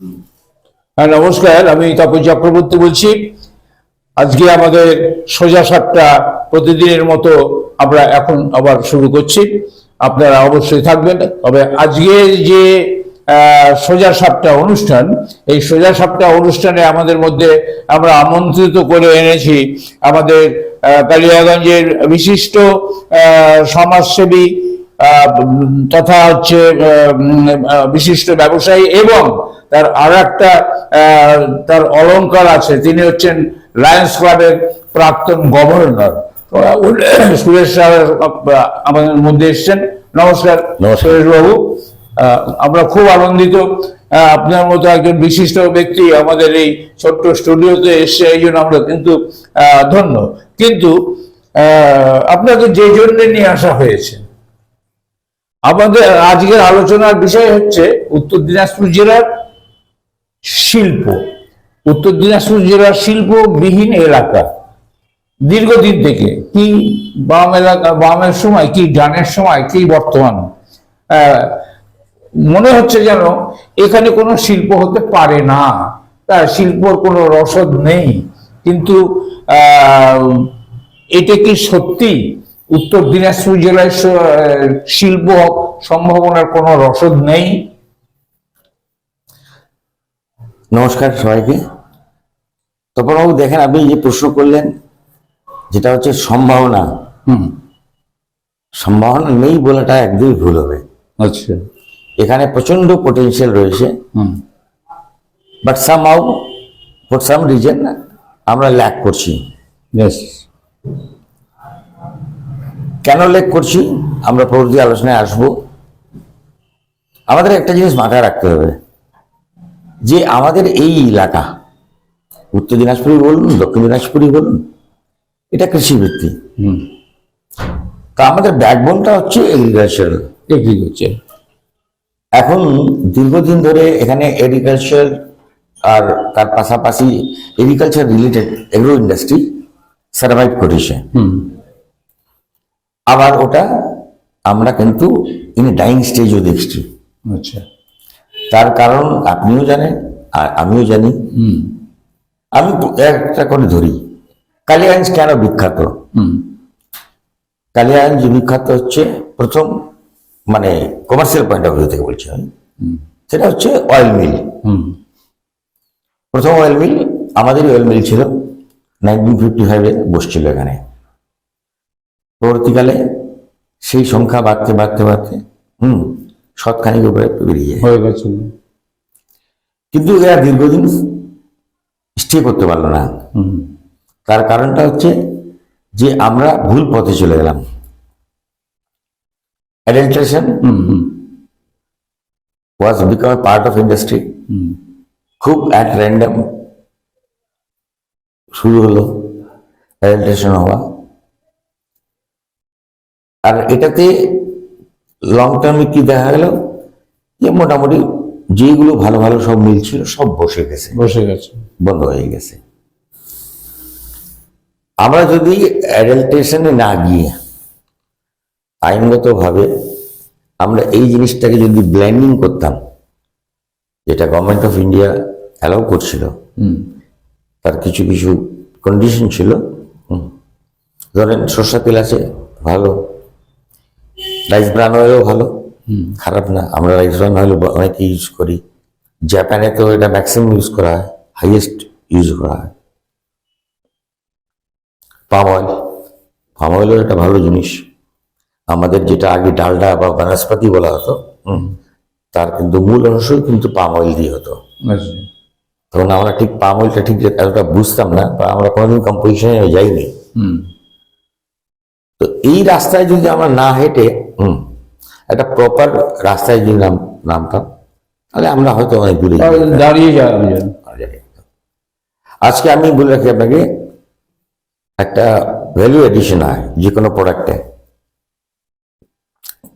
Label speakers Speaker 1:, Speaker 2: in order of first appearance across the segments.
Speaker 1: হ্যাঁ নমস্কার, আমি তপন চক্রবর্তী বলছি। আজকে আমাদের সোজা সাপটা প্রতিদিনের মতো আমরা এখন আবার শুরু করছি। আপনারা অবশ্যই থাকবেন। তবে আজকে যে সোজা সাপটা অনুষ্ঠান, এই সোজা সাপটা অনুষ্ঠানে আমাদের মধ্যে আমরা আমন্ত্রিত করে এনেছি আমাদের কালিয়াগঞ্জের বিশিষ্ট সমাজসেবী তথা হচ্ছে বিশিষ্ট ব্যবসায়ী এবং তার আর একটা তার অলংকার আছে। তিনি হচ্ছেন লায়ন্স ক্লাবের প্রাক্তন গভর্নর। সুরেশ স্যার আমাদের মধ্যে এসছেন। নমস্কার। সুরেশ বাবু আমরা খুব আনন্দিত আপনার মতো একজন বিশিষ্ট ব্যক্তি আমাদের এই ছোট্ট স্টুডিওতে এসছে এই জন্য আমরা কিন্তু আহ, ধন্য। কিন্তু আহ, আপনাকে যে জন্য নিয়ে আসা হয়েছে? আমাদের আজকের আলোচনার বিষয় হচ্ছে উত্তর দিনাজপুর জেলার শিল্প। উত্তর দিনাজপুর জেলার শিল্পবিহীন এলাকা। দীর্ঘদিন থেকে কি বাম এলাকা, বামের সময়, কি ডানের সময়, কি বর্তমান? মনে হচ্ছে যেন এখানে কোনো শিল্প হতে পারে না। তার শিল্পর কোনো রসদ নেই। কিন্তু এটা কি সত্যি? উত্তর দিনাজপুর জেলায় শিল্প সম্ভাবনার কোনো রসদ নেই?
Speaker 2: নমস্কার সবাইকে। তপনবাবু দেখেন আপনি যে প্রশ্ন করলেন যেটা হচ্ছে সম্ভাবনা।
Speaker 1: হুম।
Speaker 2: সম্ভাবনা নেই বলাটা একদমই ভুল হবে।
Speaker 1: আচ্ছা।
Speaker 2: এখানে প্রচণ্ড পোটেনশিয়াল রয়েছে।
Speaker 1: হুম।
Speaker 2: But some how for some reason আমরা ল্যাক করছি। কেন ল্যাক করছি? আমরা পরবর্তী আলোচনায় আসব। আমাদের একটা জিনিস মাথায় রাখতে হবে। যে আমাদের এই এলাকা উত্তর দিনাজপুরই বলুন দক্ষিণ দিনাজপুরই বলুন এটা কৃষিভিত্তিক।
Speaker 1: হুম।
Speaker 2: তা আমাদের ব্যাকবোনটা হচ্ছে এগ্রিকালচারাল
Speaker 1: এগ্রিকালচার
Speaker 2: এখন দীর্ঘদিন ধরে এখানে এগ্রিকালচার আর তার পাশাপাশি agriculture related agro industry survive করেছে।
Speaker 1: হুম।
Speaker 2: আবার ওটা আমরা কিন্তু ইন ডাইং স্টেজও দেখছি।
Speaker 1: আচ্ছা।
Speaker 2: তার কারণ আপনিও জানেন আর আমিও জানি।
Speaker 1: হুম।
Speaker 2: আমি একটা করে ধরি। কালিয়াগঞ্জ কেন বিখ্যাত?
Speaker 1: হুম।
Speaker 2: কালিয়াগঞ্জ বিখ্যাত হচ্ছে প্রথম মানে কমার্শিয়াল পয়েন্ট অফ ভিউ থেকে বলছি আমি। সেটা হচ্ছে অয়েল মিল
Speaker 1: হুম।
Speaker 2: প্রথম অয়েল মিল আমাদেরই অয়েল মিল ছিল। নাইনটিন ফিফটি ফাইভে বসছিল এখানে। পরবর্তীকালে সেই সংখ্যা বাড়তে বাড়তে বাড়তে হুম শতখানিক উপরে বেরিয়ে যায়।
Speaker 1: হয়ে
Speaker 2: কিন্তু এরা দীর্ঘদিন স্টে করতে পারল না। তার কারণটা হচ্ছে যে আমরা ভুল পথে চলে গেলাম। Adulteration was become a part of industry খুব অ্যাট র্যান্ডাম শুরু হলো অ্যাডাল্ট্রেশন হওয়া। আর এটাতে লং টার্মে কি দেখা গেল? যে মোটামুটি যেগুলো ভালো ভালো সব মিল ছিল সব বসে গেছে।
Speaker 1: বসে গেছে।
Speaker 2: বন্ধ হয়ে গেছে। আমরা যদি অ্যাডাল্টেশনে না গিয়ে আইনগতভাবে আমরা এই জিনিসটাকে যদি ব্ল্যান্ডিং করতাম যেটা গভর্নমেন্ট অফ ইন্ডিয়া অ্যালাউ করছিল
Speaker 1: হুম।
Speaker 2: তার কিছু কিছু কন্ডিশন ছিল। হুম। ধরেন সর্ষা তেল আছে ভালো। রাইস ব্রান অয়েলও ভালো। খারাপ না। আমরা রাইস ব্রান অয়েল অনেকে ইউজ করি। জাপানে তো এটা ম্যাক্সিমাম ইউজ করা হয় হাইয়েস্ট ইউজ করা হয়। পাম অয়েল পাম অয়েলও একটা ভালো জিনিস। আমাদের যেটা আগে ডালডা বা বনস্পতি বলা হতো হুম, তার কিন্তু মূল অংশই কিন্তু পাম অয়েল দিয়ে হতো।
Speaker 1: আচ্ছা।
Speaker 2: তখন আমরা ঠিক পাম অয়েলটা ঠিক এতটা বুঝতাম না বা আমরা কোনোদিন কম্পোজিশনে যাইনি।
Speaker 1: হুম।
Speaker 2: তো এই রাস্তায় যদি আমরা না হেঁটে হুম। একটা প্রপার রাস্তায় যদি নাম নামতাম তাহলে আমরা হয়তো অনেক দূরে
Speaker 1: দাঁড়িয়ে
Speaker 2: যেতাম। আজকে আমি বলে রাখি আপনাকে একটা ভ্যালু এডিশন হয় যে কোনো প্রোডাক্টে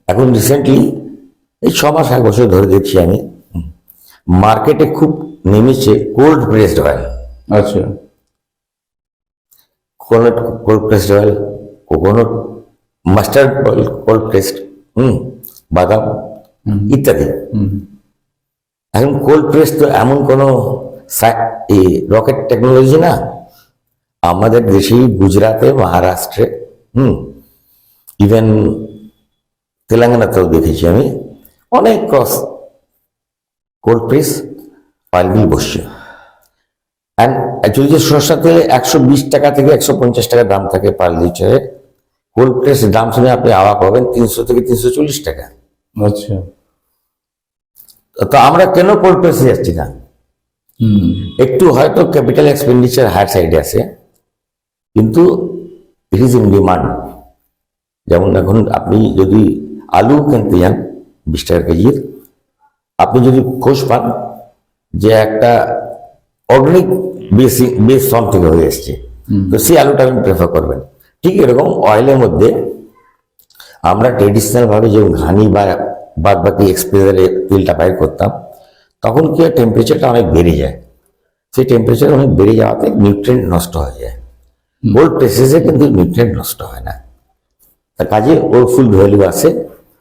Speaker 2: এখন রিসেন্টলি এই ছ মাস এক বছর ধরে দেখছি আমি মার্কেটে খুব নেমেছে কোল্ড প্রেসড অয়েল
Speaker 1: আচ্ছা।
Speaker 2: Coconut cold pressed oil coconut mustard oil cold pressed হুম বাদাম ইত্যাদি।
Speaker 1: হুম।
Speaker 2: এখন কোল্ড প্রেস তো এমন কোনো রকেট টেকনোলজি না। আমাদের দেশেই গুজরাটে মহারাষ্ট্রে হুম ইভেন তেলেঙ্গানাতেও দেখেছি আমি অনেক ক্রস কোল্ড প্রেস মিল বসছে। অ্যান্ড অ্যাকচুয়ালি যে সরষা তেলে একশো বিশ টাকা থেকে একশো পঞ্চাশ টাকা দাম থাকে পার লিটারে কোল্ড প্রেস দাম শুনে আপনি আওয়া পাবেন তিনশো থেকে তিনশো চল্লিশ টাকা।
Speaker 1: আচ্ছা।
Speaker 2: তো আমরা কেন কোল্ড প্রেসে যাচ্ছি না? একটু হয়তো ক্যাপিটাল এক্সপেন্ডিচার হায়ার সাইডে আছে কিন্তু ইট ইজ ইন ডিমান্ড যেমন এখন আপনি যদি আলু কিনতে যান বিশ টাকা কেজির আপনি যদি খোঁজ পান যে একটা অর্গানিক বেসি বেস ফর্ম থেকে হয়ে এসছে তো সেই আলুটা আপনি প্রেফার করবেন। ঠিক এরকম অয়েলের মধ্যে আমরা ট্রেডিশনাল ভাবে যেমন ঘানি বা বাদ বাকি এক্সপ্রেসারে তেলটা বাইর করতাম তখন কি হয় টেম্পারেচারটা অনেক বেড়ে যায়। সেই টেম্পারেচার অনেক বেড়ে যাওয়াতে নিউট্রিয়েন্ট নষ্ট হয়ে যায়। গোল্ড প্রেসেসে কিন্তু নিউট্রিয়েন্ট নষ্ট হয় না। তার কাজে ওর ফুল ভ্যালু আছে।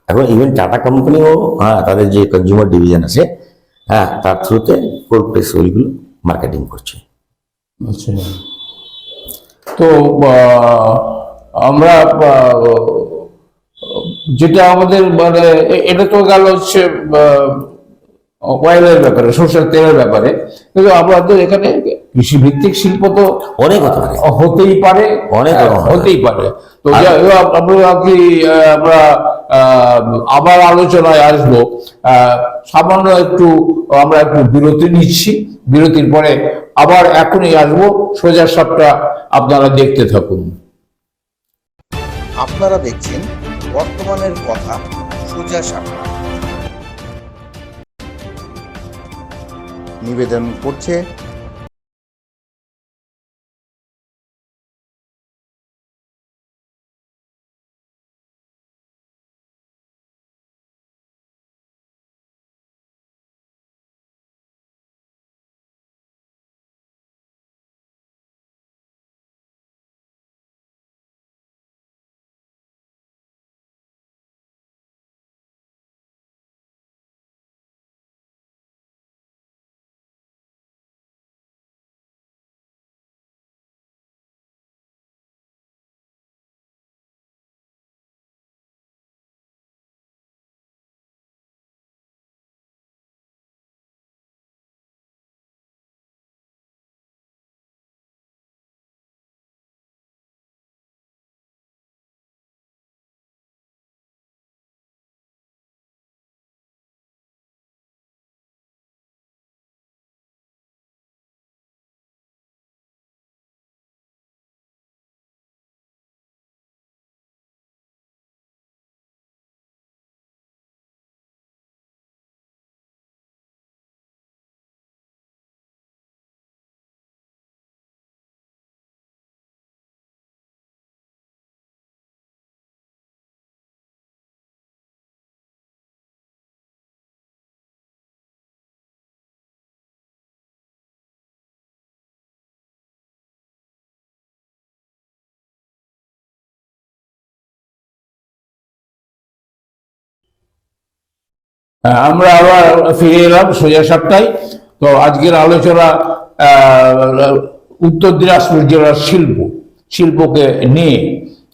Speaker 2: এখন ইভেন টাটা কোম্পানিও হ্যাঁ তাদের যে কনজিউমার ডিভিশন আছে হ্যাঁ তার থ্রুতে কোল্ড প্রেস ওইগুলো মার্কেটিং করছে।
Speaker 1: আচ্ছা। তো আমরা যেটা আমাদের মানে এটা তো গেল হচ্ছে অয়েলের ব্যাপারে সরষের তেলের ব্যাপারে। কিন্তু আমাদের এখানে কৃষি ভিত্তিক শিল্প তো
Speaker 2: অনেক হতে
Speaker 1: হতেই পারে।
Speaker 2: অনেক
Speaker 1: হ্যাঁ। হতেই পারে। তো আমরা কি আমরা আবার আলোচনায় আসব। সামান্য একটু আমরা একটু বিরতি নিচ্ছি। বিরতির পরে আবার এখনই আসব। সোজা সবটা আপনারা দেখতে থাকুন।
Speaker 3: আপনারা দেখছেন বর্তমানের কথা সোজা সাপটা নিবেদন করছে
Speaker 1: আমরা আবার ফিরে এলাম সোজা সপ্তাহে তো আজকের আলোচনা উত্তর দিনাজপুর জেলার শিল্প, শিল্পকে নিয়ে।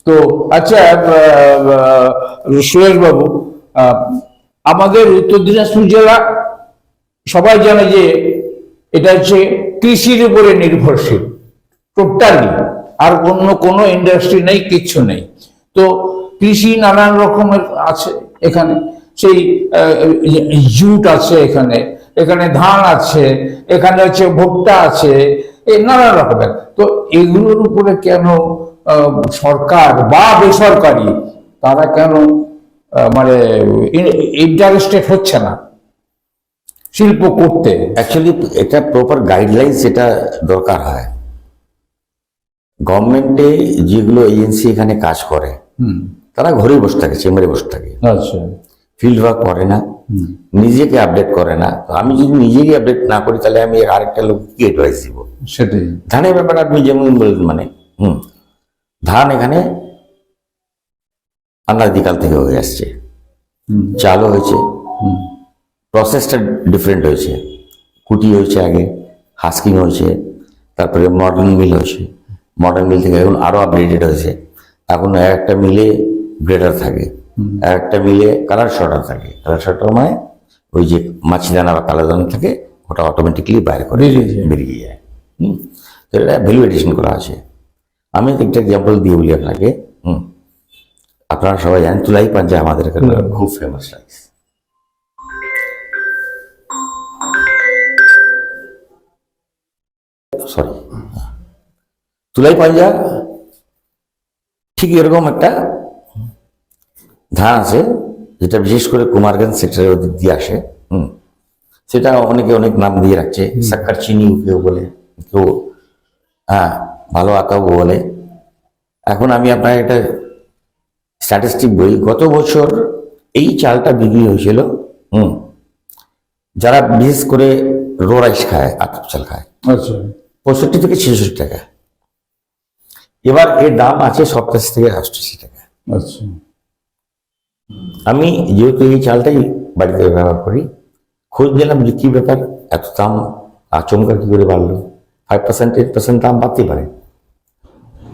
Speaker 1: তো আচ্ছা সুরেশ বাবু আমাদের উত্তর দিনাজপুর জেলা সবাই জানে যে এটা হচ্ছে কৃষির উপরে নির্ভরশীল টোটালি আর অন্য কোনো ইন্ডাস্ট্রি নেই, কিচ্ছু নেই। তো কৃষি নানান রকমের আছে এখানে। সেই জুট আছে এখানে এখানে ধান আছে এখানে হচ্ছে ভুট্টা আছে এই নানান রকমের। তো এগুলোর উপরে কেন সরকার বা বেসরকারি তারা কেন মানে ইন্টারেস্টেড হচ্ছে না শিল্প করতে?
Speaker 2: অ্যাকচুয়ালি এটা প্রপার গাইডলাইন্স এটা দরকার হয়। গভর্নমেন্টে যেগুলো এজেন্সি এখানে কাজ করে
Speaker 1: হুম।
Speaker 2: তারা ঘরেই বসে থাকে চেম্বারে বসে থাকে।
Speaker 1: আচ্ছা।
Speaker 2: ফিল্ড ওয়ার্ক করে না নিজেকে আপডেট করে না। আমি যদি নিজেকে আপডেট না করি তাহলে আমি আরেকটা লোক কি অ্যাডভাইস দিব?
Speaker 1: সেটাই।
Speaker 2: ধানের ব্যাপারে আপনি যেমন বললেন মানে হুম ধান এখানে অনাদিকাল থেকে হয়ে আসছে। চালও হয়েছে।
Speaker 1: হুম।
Speaker 2: প্রসেসটা ডিফারেন্ট হয়েছে। কুটি হয়েছে আগে হাস্কিং হয়েছে তারপরে মডার্ন মিল হয়েছে। মডার্ন মিল থেকে এখন আরও আপডেটেড হয়েছে। এখন এক একটা মিলে গ্রেডার থাকে। এক একটা মিলে কালার শটার থাকে। কালার শটার মানে ওই যে মাছি দানা বা কালো দানা থাকে ওটা অটোমেটিকলি বাইরে করে
Speaker 1: বেরিয়ে যায়।
Speaker 2: বেরিয়ে যায়। হুম? তো এটা ভ্যালু এডিশন করা আছে। আমি একটা এক্সাম্পল দিয়ে বলি আপনাকে। হুম? আপনারা সবাই জানেন তুলাই পাঞ্জা আমাদের এখানে খুব ফেমাস রাইস সরি তুলাই পাঞ্জা ঠিক এরকম একটা ধান আছে যেটা বিশেষ করে কুমারগঞ্জ সেক্টরের ওদিক দিয়ে আসে। হুম। সেটা অনেকে অনেক নাম দিয়ে রাখছে। সাক্কার চিনি কেউ বলে কেউ হ্যাঁ ভালো আঁকাও বলে। এখন আমি আপনাকে একটা স্ট্যাটিস্টিক বলি। গত বছর এই চালটা বিক্রি হয়েছিল হুম যারা বিশেষ করে রো রাইস খায় আতপ চাল খায়।
Speaker 1: আচ্ছা।
Speaker 2: পঁয়ষট্টি থেকে ছেষট্টি টাকা। এবার এর দাম আছে সপ্তাশি থেকে অষ্টাশি টাকা।
Speaker 1: আচ্ছা।
Speaker 2: আমি যেহেতু এই চালটাই বাড়িতে ব্যবহার করি খোঁজ নিলাম যে কি ব্যাপার এত দাম আচমকা কি করে বাড়লো? ফাইভ পার্সেন্ট এইট পার্সেন্ট দাম বাড়তে পারে।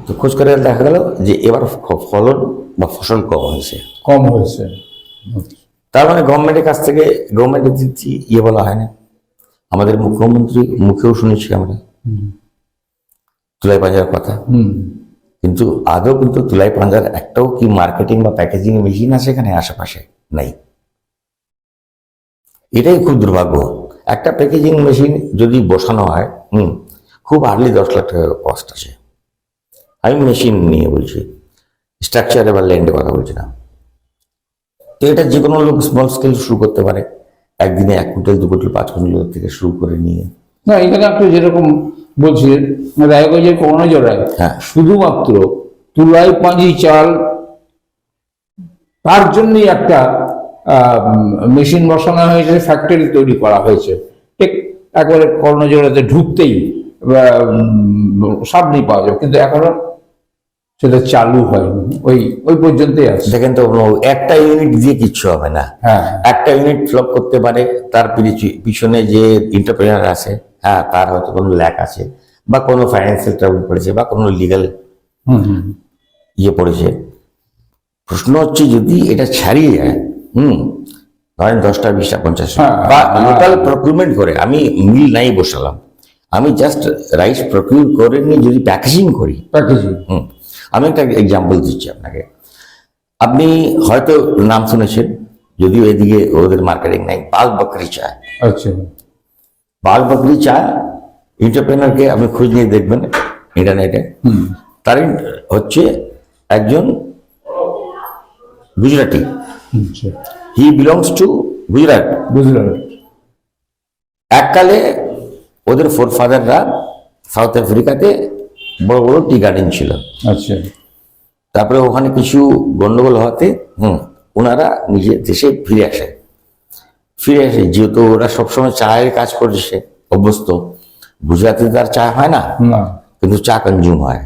Speaker 2: তো খোঁজ করে দেখা গেল যে এবার ফলন বা ফসল কম হয়েছে।
Speaker 1: কম হয়েছে।
Speaker 2: তার মানে গভর্নমেন্টের কাছ থেকে গভর্নমেন্টের দিচ্ছি ইয়ে বলা হয় না আমাদের মুখ্যমন্ত্রী মুখেও শুনেছি আমরা। তুলাই বাজার কথা।
Speaker 1: হুম।
Speaker 2: কিন্তু আদৌ কিন্তু তুলাই পাঞ্জার একটাও কি মার্কেটিং বা প্যাকেজিং মেশিন আছে এখানে? আশেপাশে নাই। এটাই খুব দুর্ভাগ্য। একটা প্যাকেজিং মেশিন যদি বসানো হয়, হুম, খুব আর্লি দশ লাখ টাকা কস্ট আছে। আমি মেশিন নিয়ে বলছি। স্ট্রাকচারে বা ল্যান্ডে কথা বলছি না। তো এটা যে কোনো লোক স্মল স্কেল শুরু করতে পারে। একদিনে এক কুইন্টাল, দু কুইন্টাল, পাঁচ কুইন্টাল থেকে শুরু করে নিয়ে।
Speaker 1: না, এখানে আপনি যেরকম বলছিলেন রায়গঞ্জের কর্ণজোড়ায়
Speaker 2: হ্যাঁ।
Speaker 1: শুধুমাত্র তুলাই পাঁজি চাল তার জন্যই একটা মেশিন বসানো হয়েছে ফ্যাক্টরি তৈরি করা হয়েছে। ঠিক একবারে কর্ণজোড়াতে ঢুকতেই উম, সামনেই পাওয়া যাবে। কিন্তু এখনও সেটা চালু হয়নি। ওই ওই পর্যন্তই আছে।
Speaker 2: দেখেন তো একটা ইউনিট দিয়ে কিচ্ছু হবে না।
Speaker 1: হ্যাঁ।
Speaker 2: একটা ইউনিট ফ্লপ করতে পারে তার পিছু- পিছনে যে এন্টারপ্রেনার আছে হ্যাঁ তার হয়তো কোনো ল্যাক আছে বা কোনো ফাইন্যান্সিয়াল ট্রাবল পড়েছে বা কোনো লিগাল ইয়ে পড়েছে। প্রশ্ন হচ্ছে যদি এটা ছাড়িয়ে যায় হুম ধরেন দশটা বিশটা পঞ্চাশ
Speaker 1: হ্যাঁ,
Speaker 2: বা
Speaker 1: হ্যাঁ।
Speaker 2: লোকাল প্রকিউরমেন্ট করে আমি মিল নাই বসালাম আমি জাস্ট রাইস প্রকিউর করে নিয়ে যদি প্যাকেজিং করি
Speaker 1: প্যাকেজিং
Speaker 2: হুম আমি একটা এক্সাম্পল দিচ্ছি আপনাকে। আপনি হয়তো নাম শুনেছেন যদিও এদিকে ওদের মার্কেটিং নাই বাল বকরি চা
Speaker 1: আচ্ছা।
Speaker 2: বাল বকরি চা এন্টারপ্রেনারকে আপনি খোঁজ নিয়ে দেখবেন ইন্টারনেটে তার হচ্ছে একজন Gujarati. He belongs to Gujarat.
Speaker 1: বুঝলাম
Speaker 2: এককালে ওদের ফোর ফাদাররা সাউথ আফ্রিকাতে বড় বড় টি গার্ডেন ছিল।
Speaker 1: আচ্ছা।
Speaker 2: তারপরে ওখানে কিছু গন্ডগোল হওয়াতে হুম ওনারা নিজের দেশে ফিরে আসে ফিরে আসে। যেহেতু ওরা সবসময় চায়ের কাজ করছে অভ্যস্ত গুজরাতে তো আর চা হয় না? কিন্তু চা কনজিউম হয়।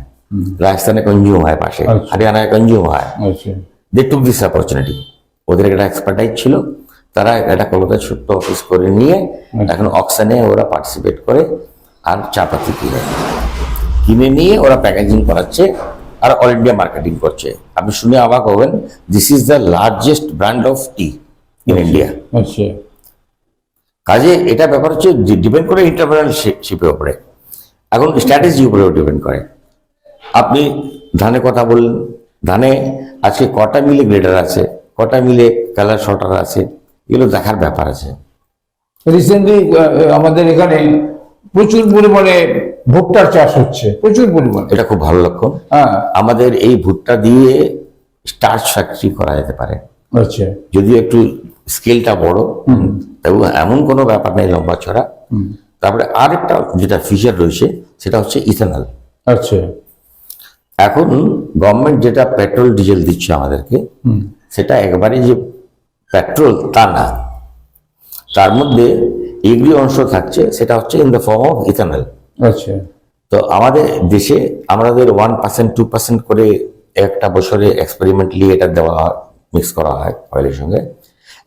Speaker 2: রাজস্থানে কনজিউম হয় পাশে।
Speaker 1: আচ্ছা।
Speaker 2: হরিয়ানায় কনজিউম হয়।
Speaker 1: আচ্ছা।
Speaker 2: দে টুক দিস অপরচুনিটি ওদের একটা এক্সপার্টাইজ ছিল। তারা একটা কলকাতা ছোট্ট অফিস করে নিয়ে এখন অকশনে ওরা পার্টিসিপেট করে আর চা পাতি কিনে। কিনে নিয়ে ওরা প্যাকেজিং করাচ্ছে আর অল ইন্ডিয়া মার্কেটিং করছে। আপনি শুনে অবাক হবেন this is the largest brand of tea in India
Speaker 1: আচ্ছা।
Speaker 2: কাজে এটা ব্যাপার হচ্ছে ডিপেন্ড করে ইন্টারপ্রেনারশিপের উপরে। এখন স্ট্র্যাটেজি উপরেও ডিপেন্ড করে। আপনি ধানে কথা বললেন। ধানে আজকে কটা মিলে গ্রেডার আছে কটা মিলে কালার শর্টার আছে এগুলো দেখার ব্যাপার আছে।
Speaker 1: রিসেন্টলি আমাদের এখানে প্রচুর পরিমাণে ভুট্টার চাষ হচ্ছে প্রচুর পরিমাণে।
Speaker 2: এটা খুব ভালো লক্ষণ।
Speaker 1: হ্যাঁ।
Speaker 2: আমাদের এই ভুট্টা দিয়ে স্টার্চ ফ্যাক্টরি করা যেতে পারে।
Speaker 1: আচ্ছা।
Speaker 2: যদিও একটু স্কেলটা বড় তবু এমন কোনো ব্যাপার নেই লম্বা ছড়া। তারপরে আরেকটা যেটা ফিচার রয়েছে সেটা হচ্ছে ইথানল
Speaker 1: আচ্ছা।
Speaker 2: এখন গভর্নমেন্ট যেটা পেট্রোল ডিজেল দিচ্ছে আমাদেরকে সেটা একবারে যে পেট্রোল তা না। তার মধ্যে এগ্রি অংশ থাকছে সেটা হচ্ছে in the form of ethanol
Speaker 1: আচ্ছা।
Speaker 2: তো আমাদের দেশে আমাদের ওয়ান পার্সেন্ট টু পার্সেন্ট করে একটা বছরে এক্সপেরিমেন্টলি এটা দেওয়া হয় মিক্স করা হয় অয়েলের সঙ্গে।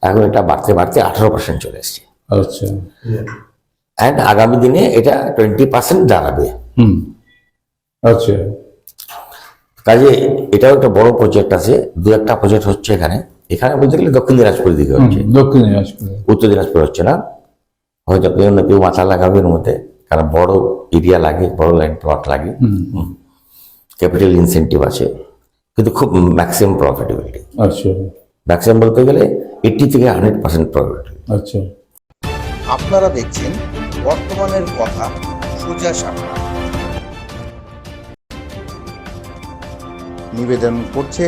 Speaker 2: এখন এটা বাড়তে বাড়তে আঠারো পার্সেন্ট চলে এসছে।
Speaker 1: আচ্ছা।
Speaker 2: অ্যান্ড আগামী দিনে এটা টোয়েন্টি পার্সেন্ট দাঁড়াবে।
Speaker 1: হুম। আচ্ছা।
Speaker 2: কাজে এটাও একটা বড় প্রজেক্ট আছে দু একটা প্রজেক্ট হচ্ছে এখানে। এখানে বলতে গেলে দক্ষিণ দিনাজপুর দিকে হচ্ছে।
Speaker 1: দক্ষিণ দিনাজপুর।
Speaker 2: উত্তর দিনাজপুর হচ্ছে না। হয়তো কেউ না কেউ মাথা লাগাবে এর মধ্যে কারণ বড় এরিয়া লাগে বড় লাইন প্লট লাগে। ক্যাপিটাল ইনসেন্টিভ আছে কিন্তু খুব ম্যাক্সিমাম প্রফিটেবিলিটি
Speaker 1: আচ্ছা।
Speaker 2: ম্যাক্সিমাম বলতে গেলে এইটি থেকে হান্ড্রেড পার্সেন্ট প্রফিটেবিলিটি
Speaker 1: আচ্ছা।
Speaker 3: আপনারা দেখছেন বর্তমানের কথা সোজা সামনা। নিবেদন করছে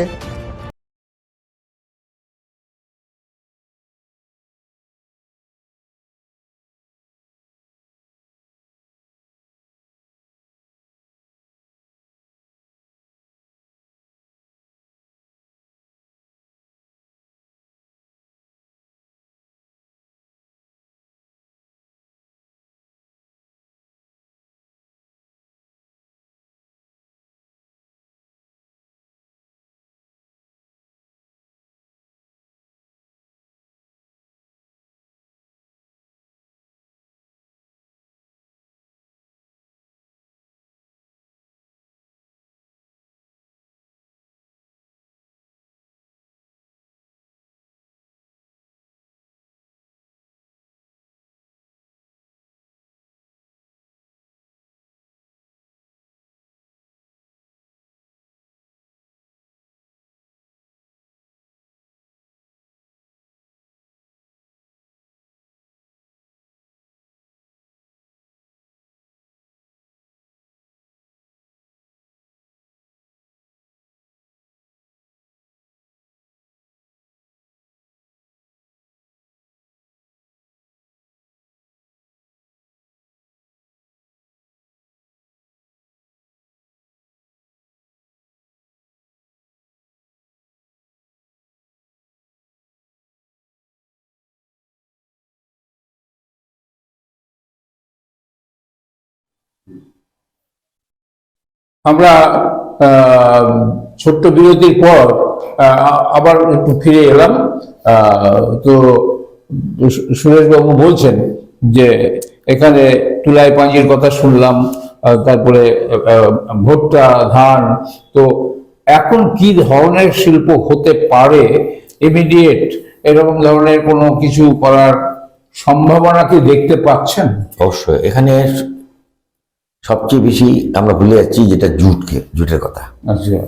Speaker 1: আমরা ছোট্ট বিরতির পর আবার একটু ফিরে এলাম। তো সুরেশবাবু বলছেন যে, এখানে তুলাই পাঞ্জির কথা শুনলাম তারপরে ভুট্টা ধান। তো এখন কি ধরনের শিল্প হতে পারে ইমিডিয়েট এরকম ধরনের কোনো কিছু করার সম্ভাবনা কি দেখতে পাচ্ছেন?
Speaker 2: অবশ্যই। এখানে সবচেয়ে বেশি আমরা ভুলে যাচ্ছি যেটা জুটকে জুটের কথা।
Speaker 1: আচ্ছা।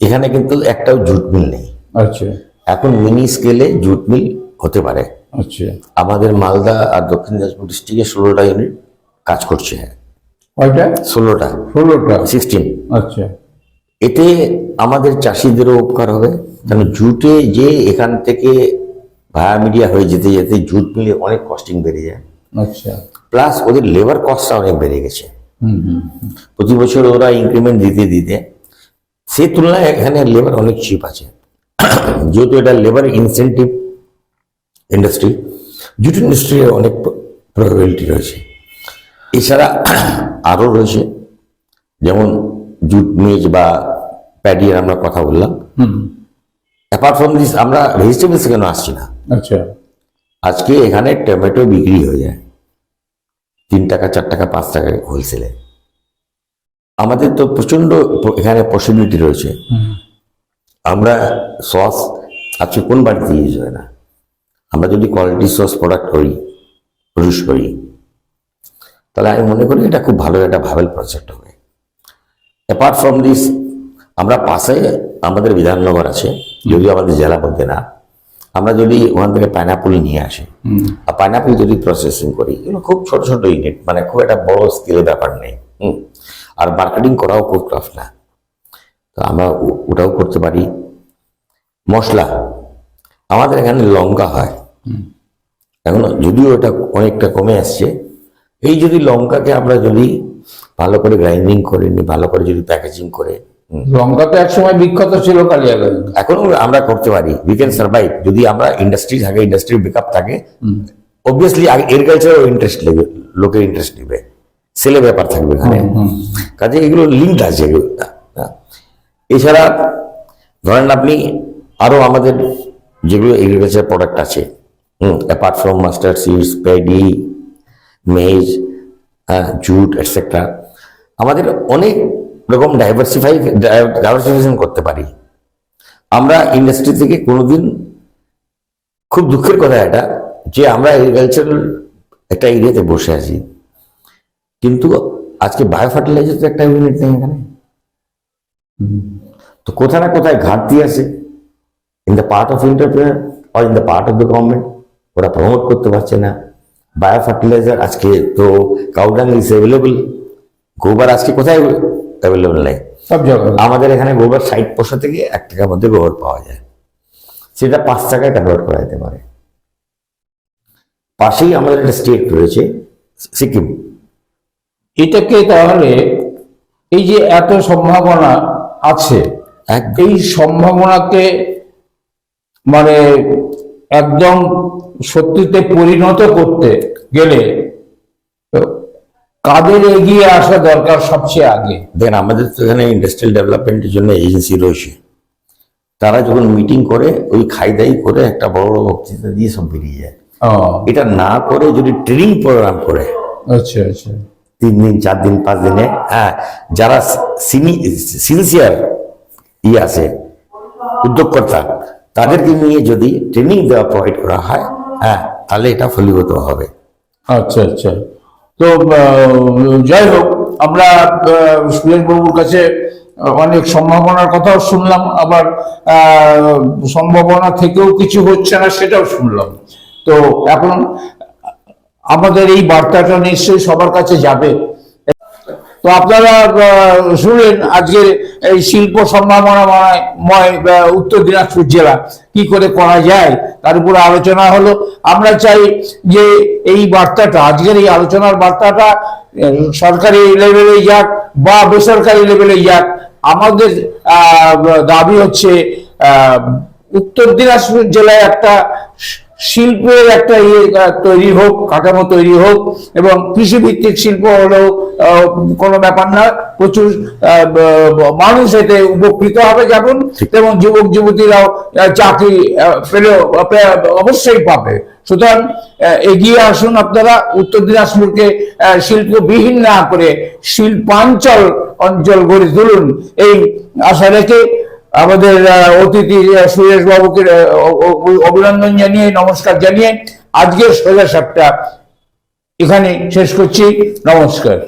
Speaker 2: এখানে কিন্তু একটাও জুট মিল নেই।
Speaker 1: আচ্ছা।
Speaker 2: এখন মিনি স্কেলে জুট মিল হতে পারে।
Speaker 1: আচ্ছা।
Speaker 2: আমাদের মালদা আর দক্ষিণ দিনাজপুর ডিস্ট্রিক্টে ষোলোটা ইউনিট কাজ করছে
Speaker 1: কয়টা?
Speaker 2: ষোলোটা।
Speaker 1: ষোলোটা।
Speaker 2: সিক্সটিন
Speaker 1: আচ্ছা।
Speaker 2: এতে আমাদের চাষিদেরও উপকার হবে। কারণ জুটে যে এখান থেকে ভায়া মিডিয়া হয়ে যেতে যেতে জুট মিলে অনেক কস্টিং বেড়ে যায়।
Speaker 1: আচ্ছা।
Speaker 2: প্লাস ওদের লেবার কস্টটা অনেক বেড়ে গেছে। প্রতি বছর ওরা ইনক্রিমেন্ট দিতে দিতে সেই তুলনায় এখানে লেবার অনেক চিপ আছে। যেহেতু এটা লেবার ইনসেন্টিভ ইন্ডাস্ট্রি জুট ইন্ডাস্ট্রির অনেক প্রবিলিটি রয়েছে। এছাড়া আরও রয়েছে যেমন জুট মেজ বা প্যাডিয়ার আমরা কথা বললাম।
Speaker 1: হুম
Speaker 2: অ্যাপার্ট ফ্রম দিস আমরা ভেজিটেবলস কেন আসছি না?
Speaker 1: আচ্ছা।
Speaker 2: আজকে এখানে টমেটো বিক্রি হয়ে যায়। তিন টাকা, চার টাকা, পাঁচ টাকা হোলসেলে আমাদের তো প্রচণ্ড এখানে পসিবিলিটি রয়েছে। আমরা সস আজকে কোন বাড়িতে ইউজ হয় না। আমরা যদি কোয়ালিটি সস প্রোডাক্ট করি প্রডিউস করি, তাহলে আমি মনে করি এটা খুব ভালো একটা ভাবেল প্রজেক্ট হবে। অ্যাপার্ট ফ্রম দিস আমরা পাশে আমাদের বিধাননগর আছে, যদিও আমাদের জেলা বলতে না আমরা যদি ওখান থেকে পাইনাপল নিয়ে আসি আর পাইনাপল যদি প্রসেসিং করি এগুলো খুব ছোট ছোট ইউনিট মানে খুব একটা বড় স্কেলের ব্যাপার নেই হুম। আর মার্কেটিং করাও খুব টাফ না। তো আমরা ওটাও করতে পারি। মশলা আমাদের এখানে লঙ্কা হয়। এখন যদিও এটা অনেকটা কমে আসছে এই যদি লঙ্কাকে আমরা যদি ভালো করে গ্রাইন্ডিং করে নিই ভালো করে যদি প্যাকেজিং করে
Speaker 1: লঙ্কা তো একসময় বিখ্যাত ছিল কালিয়াগঞ্জ।
Speaker 2: এখনও আমরা করতে পারি উই ক্যান সার্ভাইভ যদি আমরা ইন্ডাস্ট্রি থাকে ইন্ডাস্ট্রির ব্যাকআপ থাকে। অবভিয়াসলি এগ্রিকালচারও ইন্টারেস্ট নেবে লোকের ইন্টারেস্ট নেবে সেলে ব্যাপার থাকবে এখানে। কাজে এগুলো লিঙ্ক আছে। এছাড়া ধরেন আপনি আরও আমাদের যেগুলো এগ্রিকালচার প্রোডাক্ট আছে apart from mustard seeds paddy maize jute etcetera আমাদের অনেক রকম ডাইভার্সিফাই ডাইভার্সিফিকেশন করতে পারি। আমরা ইন্ডাস্ট্রি থেকে কোনোদিন খুব দুঃখের কথা এটা, যে আমরা এগ্রিকালচারাল একটা এরিয়াতে বসে আছি। কিন্তু আজকে বায়ো ফার্টিলাইজার তো একটা ইউনিট নেই এখানে। তো কোথায় না কোথায় ঘাটতি আছে। In the part of entrepreneur or in the part of the government ওরা প্রমোট করতে পারছে না। বায়ো ফার্টিলাইজার আজকে তো কাউডাং ইজ অ্যাভেলেবল গোবার আজকে কোথায় অ্যাভেলেবল নেই।
Speaker 1: সব জায়গায়
Speaker 2: আমাদের এখানে গোবর ষাট পয়সা থেকে এক টাকার মধ্যে গোবর পাওয়া যায়। সেটা পাঁচ টাকায় কনভার্ট করা যেতে পারে। পাশেই আমাদের একটা স্টেট রয়েছে সিকিম।
Speaker 1: এটাকে তাহলে এই যে এত সম্ভাবনা আছে এই সম্ভাবনাকে মানে একদম সত্যিতে পরিণত করতে গেলে তো কাদের এগিয়ে আসা দরকার সবচেয়ে আগে।
Speaker 2: দেখেন আমাদের তো এখানে ইন্ডাস্ট্রিয়াল ডেভেলপমেন্টের জন্য এজেন্সি রয়েছে। তারা যখন মিটিং করে ওই খাইদাই করে একটা বড় বড় বক্তৃতা দিয়ে সব বেরিয়ে যায়। এটা না করে যদি ট্রেনিং প্রোগ্রাম করে
Speaker 1: আচ্ছা আচ্ছা।
Speaker 2: তিন দিন চার দিন পাঁচ দিনে হ্যাঁ যারা সিনসিয়ার ই আছে উদ্যোগকর্তা তাদেরকে নিয়ে যদি ট্রেনিং দেওয়া প্রোভাইড করা হয় হ্যাঁ তাহলে এটা ফলীভূত হবে।
Speaker 1: আচ্ছা আচ্ছা। তো যাই হোক, আমরা সুরেশ বাবুর কাছে অনেক সম্ভাবনার কথাও শুনলাম, আবার সম্ভাবনা থেকেও কিছু হচ্ছে না সেটাও শুনলাম। তো এখন আমাদের এই বার্তাটা নিশ্চয়ই সবার কাছে যাবে। তো আপনারা শুনলেন আজকের এই শিল্প সম্ভাবনাময় ময়, উত্তর দিনাজপুর জেলা কি করে করা যায় তার উপরে আলোচনা হলো। আমরা চাই যে এই বার্তাটা আজকের এই আলোচনার বার্তাটা সরকারি লেভেলে যাক বা বেসরকারি লেভেলে যাক। আমাদের দাবি হচ্ছে উত্তর দিনাজপুর জেলায় একটা শিল্পের একটা ইয়ে তৈরি হোক কাঠামো তৈরি হোক এবং কৃষি ভিত্তিক শিল্প হলেও কোনো ব্যাপার না প্রচুর মানুষ এতে উপকৃত হবে যেমন এবং যুবক যুবতীরাও চাকরি পেলেও অবশ্যই পাবে। সুতরাং এগিয়ে আসুন আপনারা উত্তর দিনাজপুরকে শিল্পবিহীন না করে শিল্পাঞ্চল অঞ্চল গড়ে তুলুন এই আশা রেখে আমাদের অতিথি সুরেশ বাবুকে অভিনন্দন জানিয়ে, নমস্কার জানিয়ে আজকের সোজা সাপটা এখানে শেষ করছি। নমস্কার।